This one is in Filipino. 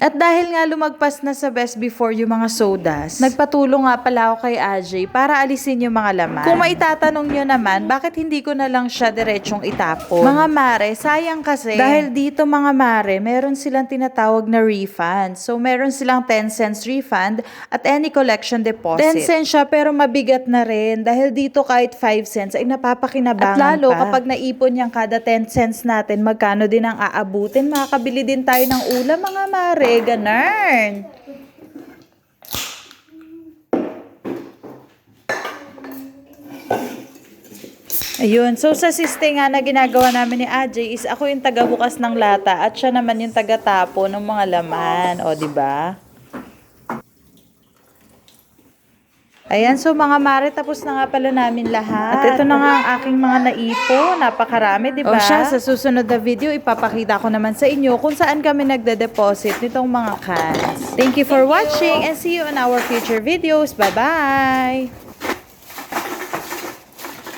At dahil nga lumagpas na sa best before yung mga sodas, nagpatulong nga pala ako kay Ajay para alisin yung mga laman. Kung maitatanong nyo naman, bakit hindi ko na lang siya diretsong itapon? Mga mare, sayang kasi. Dahil dito mga mare, meron silang tinatawag na refund. So meron silang 10 cents refund at any collection deposit. 10 cents siya pero mabigat na rin. Dahil dito kahit 5 cents ay napapakinabangan At lalo pa. kapag naipon yung kada 10 cents natin, magkano din ang aabutin. Makakabili din tayo ng ulam mga mare. Ganun. Ayun. So, sa siste nga na ginagawa namin ni Ajay is ako yung tagabukas ng lata at siya naman yung tagatapo ng mga laman. O, ba? Ayan, so mga mare, tapos na nga pala namin lahat. At ito na nga ang aking mga naipo. Napakarami, di ba? O siya, sa susunod na video, ipapakita ko naman sa inyo kung saan kami nagde-deposit nitong mga cans. Thank you for watching and see you in our future videos. Bye-bye!